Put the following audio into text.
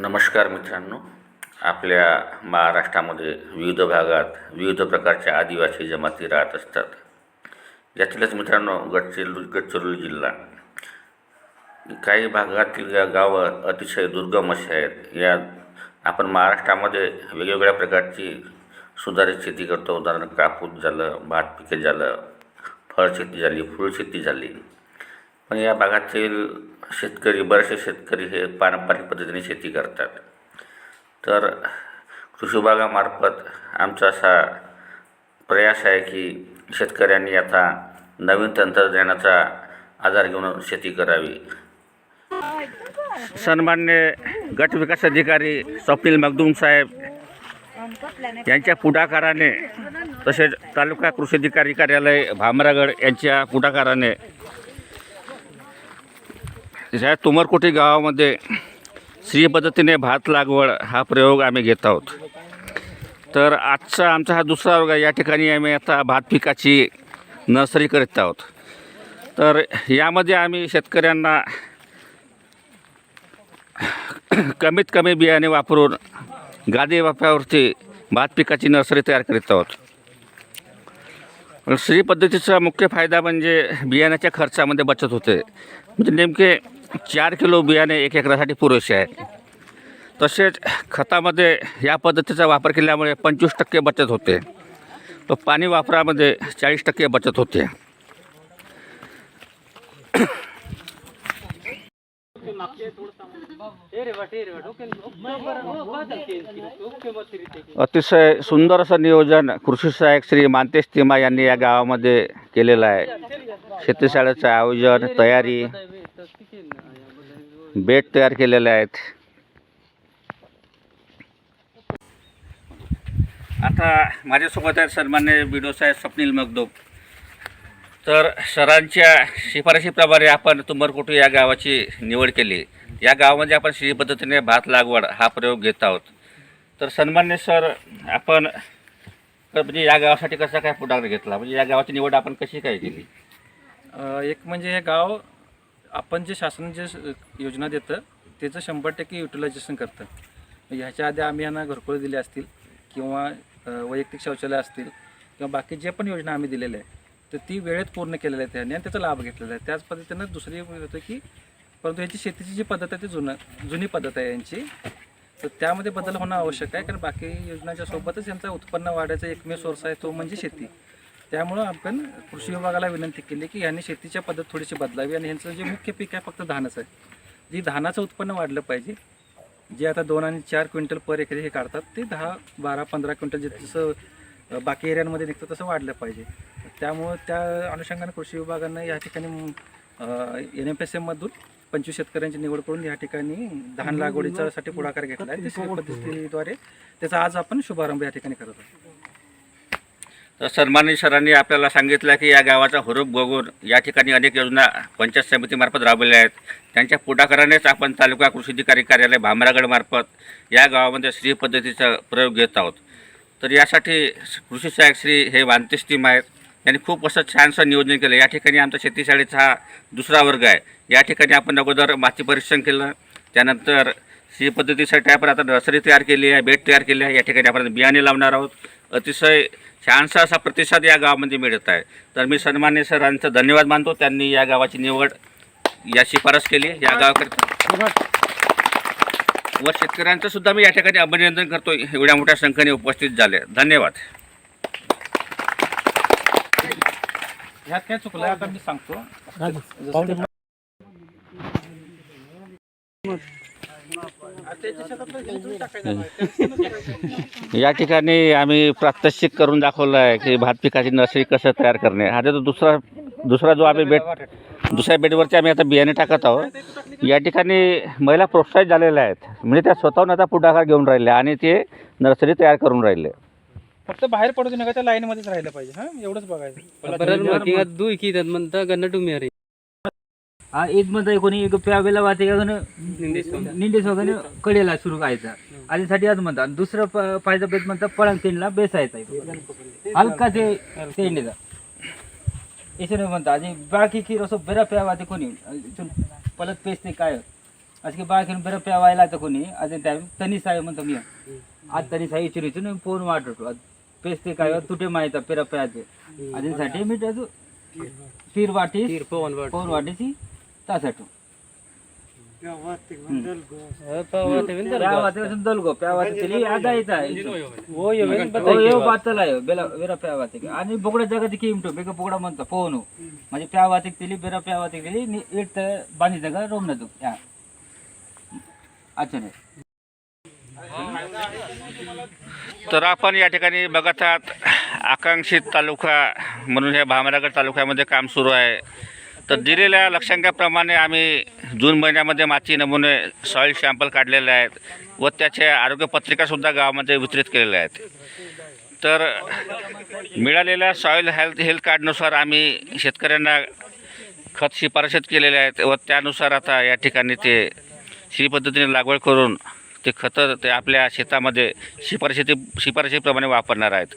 नमस्कार मित्रांनो. आपल्या महाराष्ट्रामध्ये विविध भागात विविध प्रकारच्या आदिवासी जमाती राहत असतात. यातीलच मित्रांनो गडचिरोली गडचिरोली जिल्हा. काही भागातील या गावं अतिशय दुर्गम असे आहेत. या आपण महाराष्ट्रामध्ये वेगवेगळ्या प्रकारची सुधारित शेती करतो. उदाहरण कापूस झालं भात पिके झालं फळशेती झाली फुलशेती झाली. पण या भागातील शेतकरी बरेचसे शेतकरी हे पारंपरिक पद्धतीने शेती करतात. तर कृषी विभागामार्फत आमचा असा प्रयास आहे की शेतकऱ्यांनी आता नवीन तंत्रज्ञानाचा आधार घेऊन शेती करावी. सन्मान्य गट विकास अधिकारी स्वप्नील मगदूम साहेब यांच्या पुढाकाराने तसेच तालुका कृषी अधिकारी कार्यालय भामरागड यांच्या पुढाकाराने ह्या तुमरकोटी गावामध्ये श्री पद्धतीने भात लागवड हा प्रयोग आम्ही घेत आहोत. तर आजचा आमचा हा दुसरा वर्ग आहे. या ठिकाणी आम्ही आता भात पिकाची नर्सरी करीत आहोत. तर यामध्ये आम्ही शेतकऱ्यांना कमीत कमी बियाणे वापरून गादी वाफ्यावरती भात पिकाची नर्सरी तयार करीत आहोत. श्री पद्धतीचा मुख्य फायदा म्हणजे बियाण्याच्या खर्चामध्ये बचत होते. म्हणजे नेमके चार किलो बियाणे एक एकरासाठी पुरेसे आहे. तसेच खतामध्ये या पद्धतीचा वापर केल्यामुळे पंचवीस टक्के बचत होते. व पाणी वापरामध्ये चाळीस टक्के बचत होते. अतिशय सुंदर असं नियोजन कृषी सहाय्यक श्री मानतेश तिमा यांनी या गावामध्ये केलेलं आहे. शेतीशाळेचं आयोजन तयारी बेड तयार केलेले आहेत. आता माझ्यासोबत आहेत सन्मान्य बिडो साहेब स्वप्नील मगदूम तर सरांच्या शिफारशीप्रमाणे आपण तुंबरकोटू या गावाची निवड केली. या गावामध्ये आपण श्री पद्धतीने भात लागवड हा प्रयोग घेत आहोत. तर सन्मान्य सर आपण तर म्हणजे या गावासाठी कसा काय पुढाकार घेतला? म्हणजे या गावाची निवड आपण कशी काय केली? एक म्हणजे हे गाव आपण जे शासन जे योजना देतं त्याचं शंभर टक्के युटिलायझेशन करतं. म्हणजे ह्याच्या आधी आम्ही यांना घरकुल दिले असतील किंवा वैयक्तिक शौचालय असतील किंवा बाकी जे पण योजना आम्ही दिलेल्या आहे तर ती वेळेत पूर्ण केलेल्या आहेत त्यांनी आणि त्याचा लाभ घेतलेला आहे. त्याच पद्धतीनं दुसरी होतं की परंतु याची शेतीची जी पद्धत आहे ती जुनं जुनी पद्धत आहे यांची. तर त्यामध्ये बदल होणं आवश्यक आहे कारण बाकी योजनाच्या सोबतच यांचा उत्पन्न वाढायचा एकमेव सोर्स आहे तो म्हणजे शेती. त्यामुळं आपण कृषी विभागाला विनंती केली की यांनी शेतीच्या पद्धत थोडीशी बदलावी आणि यांचं जे मुख्य पीक आहे फक्त धानच आहे. जी धानाचं उत्पन्न वाढलं पाहिजे जे आता दोन आणि चार क्विंटल पर एकरी हे काढतात ते दहा बारा पंधरा क्विंटल जे जसं बाकी एरियांमध्ये निघतं तसं वाढलं पाहिजे. त्यामुळं त्या अनुषंगाने कृषी विभागानं या ठिकाणी एन एफ एस एममधून पंचवीस शेतकऱ्यांची निवड करून या ठिकाणी धान लागवडीचा साठी पुढाकार घेतला आहे. पद्धतीद्वारे त्याचा आज आपण शुभारंभ या ठिकाणी करत आहोत. तर सन्मान्य सरांनी आपल्याला सांगितलं की या गावाचा हुरूप बघून या ठिकाणी अनेक योजना पंचायत समितीमार्फत राबवल्या आहेत. त्यांच्या पुढाकारानेच आपण तालुका कृषी अधिकारी कार्यालय भामरागडमार्फत या गावामध्ये श्री पद्धतीचा प्रयोग घेत आहोत. तर यासाठी कृषी सहाय्यक श्री हे वांतेश टीम आहेत. यांनी खूप असं छानसं नियोजन केलं. या ठिकाणी आमचा शेतीशाळेचा हा दुसरा वर्ग आहे. या ठिकाणी आपण अगोदर माती परीक्षण केलं. त्यानंतर श्री पद्धतीसाठी आपण आता नर्सरी तयार केली आहे बेड तयार केली आहे. या ठिकाणी आपण बियाणे लावणार आहोत. अतिशय छानसा असा प्रतिसाद या गावामध्ये मिळत आहे. तर मी सन्मान्य सरांचं धन्यवाद मानतो. त्यांनी या गावाची निवड या शिफारस केली. या गावाकरता व शेतकऱ्यांचं सुद्धा मी या ठिकाणी अभिनंदन करतो. एवढ्या मोठ्या संख्येने उपस्थित झाले. धन्यवाद. ह्यात काय चुकलं आता मी सांगतो. या ठिकाणी आम्ही प्रात्यक्षिक करून दाखवलं आहे की भात पिकाची नर्सरी कसं तयार करणे. हा तर दुसरा दुसरा जो आम्ही बेट दुसऱ्या बेडवरचे आम्ही आता बियाणे टाकत आहोत. या ठिकाणी महिला प्रोत्साहित झालेल्या आहेत. म्हणजे त्या स्वतःहून आता पुढाकार घेऊन राहिले आणि ते नर्सरी तयार करून राहिले. फक्त बाहेर पडू नका त्या लाईनमध्येच राहिलं पाहिजे हां? एवढंच बघायचं. म्हणतं मध्ये कोणी एक प्यावेला वाचे निंदेस वगैरे कडेला सुरू व्हायचा. आधीसाठी आज म्हणतात दुसरं फायदा बेत म्हणतात पळंग तेंडला बेसायचा हलका ते तेंडेचा याच्या म्हणतात आणि बाकी की असं बरं प्यावा ते कोणी. पलत पेसते काय? आज की बाकी बेरा प्यावायला तर कोणी. अजून त्या तनी साहेब म्हणतो मी. आज तनी साहेब इचून इचून फोन वाटतो पेसते काय? तुटे माहिती पेरा प्याचे आधीसाठी मी त्याच खीर वाटी. पवन वाटीची त्यासाठी प्यावाते दलगो प्यावाते केली आधा येता वो ये वेन हो येऊ बातला आहे बेला वेरा प्यावाते आणि बोगड्या जगात किमटो बेगा बोगडा म्हणतो पोहन म्हणजे प्यावाते केली बेरा प्यावाते केली नि इट बाणी जगा रोम नदू या अच्छा तर आपण या ठिकाणी बघत आहात आकांक्षित तालुका म्हणून हे भामरागड तालुक्यामध्ये काम सुरू आहे. तर दिलेल्या लक्षांकाप्रमाणे आम्ही जून महिन्यामध्ये माती नमुने सॉईल शॅम्पल काढलेले आहेत व त्याच्या आरोग्यपत्रिकासुद्धा गावामध्ये वितरित केलेल्या आहेत. तर मिळालेल्या सॉईल हेल्थ हेल्थ कार्डनुसार आम्ही शेतकऱ्यांना खत शिफारशीत केलेले आहेत व त्यानुसार आता या ठिकाणी ते श्री पद्धतीने लागवड करून ते खतं ते आपल्या शेतामध्ये शिफारशी शिफारशीप्रमाणे वापरणार आहेत.